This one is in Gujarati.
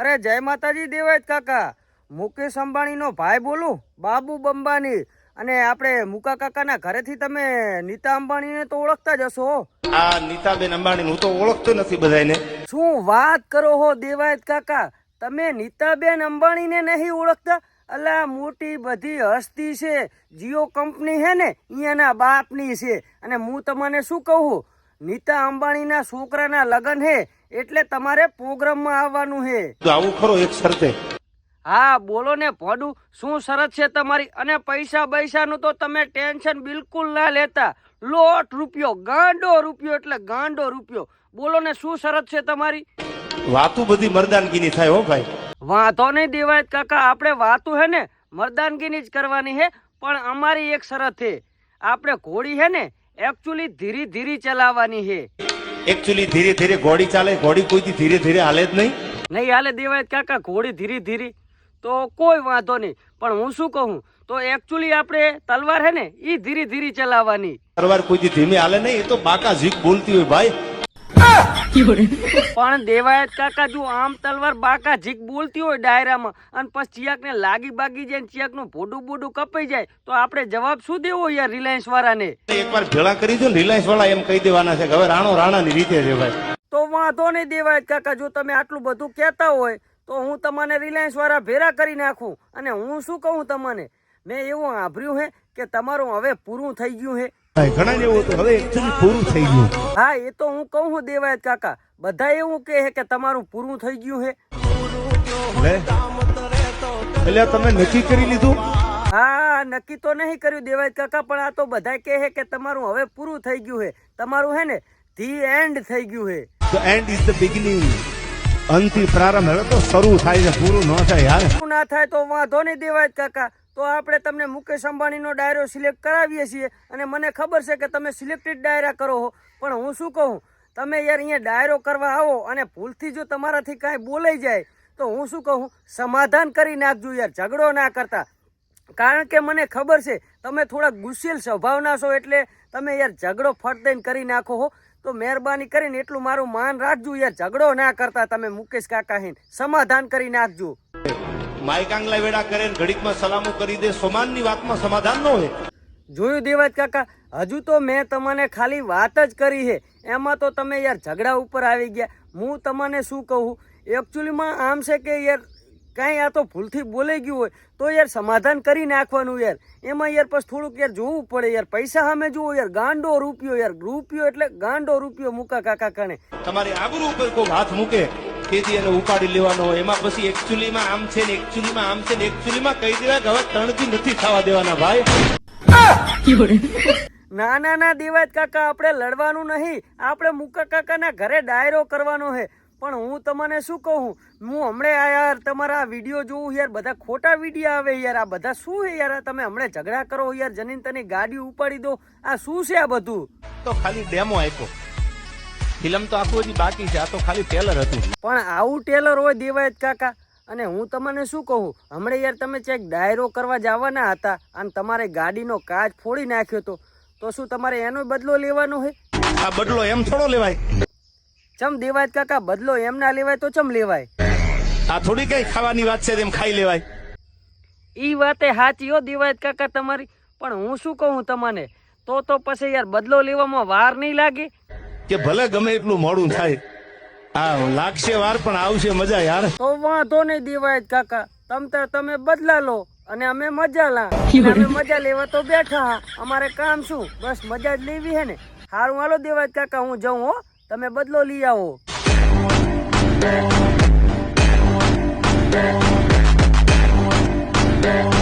અરે જય માતાજી દેવાય કાકા. મુકેશ અંબાણીનો ભાઈ બોલું? બાબુ બંબાની. અને આપણે મુકા કાકાના ઘરેથી તમે નીતા અંબાણીને તો ઓળખતા જ હશો. આ નીતાબેન અંબાણી હું તો ઓળખતો નથી બધાને શું વાત કરો હો દેવાયત કાકા? તમે નીતાબેન અંબાણીને નહીં ઓળખતા? અલા મોટી બધી હસ્તી છે. જીઓ કંપની છે ને અહીંયાના બાપની છે. અને હું તમને શું કહું? નીતા અંબાણીના છોકરાના લગ્ન છે એટલે તમારે પ્રોગ્રામમાં આવવાનું છે આવું ખરો એક શરતે. હા બોલો ને ભોડું શું શરત છે તમારી? અને પૈસા બૈસાનું તો તમે ટેન્શન બિલકુલ ના લેતા. લોટ રૂપિયો ગાંડો રૂપિયો એટલે ગાંડો રૂપિયો. બોલો ને શું શરત છે તમારી? વાતું બધી મરદાનગીની થાય હો ભાઈ. વાંધો નહીં દેવાય કાકા આપણે વાતું હે ને મરદાનગીની જ કરવાની હે પણ અમારી એક શરત છે આપણે ઘોડી હે ને એકચ્યુઅલી ધીરે ધીરે ચલાવવાની છે. એકચ્યુઅલી ધીરે ધીરે ઘોડી ચાલે ઘોડી કોઈથી ધીરે ધીરે હાલે જ નહીં. નહીં હાલે દેવાય કાકા ઘોડી ધીરે ધીરે. તો કોઈ વાંધો નહીં. પણ હું શું કહું? તો એકચ્યુઅલી આપણે તલવાર હે ને એ ધીરે ધીરે ચલાવવાની. તલવાર કોઈથી ધીમે હાલે નહીં એ તો બાકા ઝીક બોલતી હોય ભાઈ. પણ દેવાયત કાકા જો આમ તલવાર બાકા જીક બોલતી હોય ડાયરામાં અને પછી ચિયાકને લાગી બાગી જાય ચિયાક ચિયાકનું ભોડું બોડું કપાઈ જાય તો આપણે જવાબ શું દેવો યાર રિલાયન્સ વાળાને? એકવાર ભેળા કરી દો રિલાયન્સ વાળા એમ કહી દેવાના છે હવે રાણો રાણાની રીતે છે ભાઈ. તો વાંધો નહીં દેવાયત કાકા જો તમે આટલું બધું કહેતા હોય તો હું તમને રિલાયન્સ વાળા ભેરા કરી નાખું. અને હું શું કહું તમને? મેં એવું સાંભળ્યું હે કે તમારું હવે પૂરું થઈ ગયું હે? ઘણા એવું હતું. હવે એકચુઅલી પૂરું થઈ ગયું. હા એ તો હું કહું છું દેવાયત કાકા. બધા એવું કહે છે કે તમારું પૂરું થઈ ગયું હે. એટલે તમે નક્કી કરી લીધું? હા નક્કી તો નહીં કર્યું દેવાય કાકા પણ આ તો બધા કહે છે કે તમારું હવે પૂરું થઈ ગયું છે તમારું હે ને ધી એન્ડ થઈ ગયું છે the end is the beginning. અંતથી પ્રારંભ. હવે તો શરૂ થાય છે પૂરું ન થાય યાર ના થાય તો વાંધો નહીં દેવાય કાકા. તો આપણે તમને મુકેશ અંબાણીનો ડાયરો સિલેક્ટ કરાવીએ છીએ અને મને ખબર છે કે તમે સિલેક્ટેડ ડાયરા કરો હો. પણ હું શું કહું? તમે યાર અહીંયા ડાયરો કરવા આવો અને ભૂલથી જો તમારાથી કાંઈ બોલાઈ જાય, તો હું શું કહું? સમાધાન કરી નાખજો યાર, ઝઘડો ના કરતા. કારણ કે મને ખબર છે, તમે થોડા ગુસ્સેલ સ્વભાવના છો એટલે તમે યાર ઝઘડો ફટ દઈને કરી નાખો હો. તો મહેરબાની કરીને એટલું મારું માન રાખજો યાર, ઝઘડો ના કરતા તમે મુકેશ કાકાહીન સમાધાન કરી નાખજો. માઇક આંગલા વેડા કરે ઘડીકમાં સલામો કરી દે સોમાનની વાતમાં સમાધાન ન હોય. જોયું દેવાજ કાકા હજુ તો મેં તમને ખાલી વાત જ કરી છે. એમાં તો તમે યાર ઝઘડા ઉપર આવી ગયા. હું તમને શું કહું? એકચ્યુઅલીમાં આમ છે કે યાર કાંઈ આ તો ભૂલથી બોલાઈ ગયું હોય તો યાર સમાધાન કરી નાખવાનું યાર. એમાં યાર પછી થોડુંક યાર જોવું પડે યાર. પૈસા સામે જુઓ યાર. ગાંડો રૂપિયો યાર. રૂપિયો એટલે ગાંડો રૂપિયો મૂકા કાકા કણે તમારી આબરૂ ઉપર કોઈ હાથ મૂકે? તેથી અને ઉપાડી લેવાનો હોય. એમાં પછી એકચ્યુઅલીમાં આમ છે ને એકચ્યુઅલીમાં આમ છે ને એકચ્યુઅલીમાં કહી દેવા કે ત્રણથી નથી થવા દેવાના ભાઈ. ના ના ના દેવાજ કાકા આપણે લડવાનું નહીં. આપણે મુકા કાકાના ઘરે ડાયરો કરવાનો છે પણ હું તમને શું કહું? હું હમણે આ યાર તમારા વીડિયો જોઉં યાર બધા ખોટા વીડિયો આવે યાર. આ બધા શું છે યાર? તમે હમણે ઝઘડા કરો યાર જનીન તને ગાડી ઉપાડી દો. આ શું છે આ બધું? તો ખાલી ડેમો આપ્યો. ફિલ્મ તો આખું હજી બાકી છે. આ તો ખાલી ટેલર હતું. પણ આવું ટેલર હોય દેવાયત કાકા અને હું તમને શું કહું? હમણાં યાર તમે ચેક ડાયરો કરવા જવાના હતા અને તમારે ગાડીનો કાચ ફોડી નાખ્યો તો તો શું તમારે એનો બદલો લેવાનો છે આ બદલો એમ થોડો લેવાય. ચમ દેવાય કાકા બદલો એમ ના લેવાય તો ચમ લેવાય? આ થોડી કઈ ખાવાની વાત છે તેમ ખાઈ લેવાય. ઈ વાતે સાચી હો દેવાય કાકા તમારી. પણ હું શું કહું તમને? તો તો પછી યાર બદલો લેવામાં વાર નહીં લાગે. કે ભલે ગમે એટલું મોડું થાય. આ લાગશે વાર પણ આવશે મજા યાર. તો વાંધો નહીં દિવાય કાકા. તમ તમે બદલા લો અને અમે મજા લા. અમે મજા લેવા તો બેઠા અમારે કામ શું? બસ મજા જ લેવી હે ને. હારું હાલો દેવાય કાકા હું જઉં હો. તમે બદલો લઈ આવો. Yeah.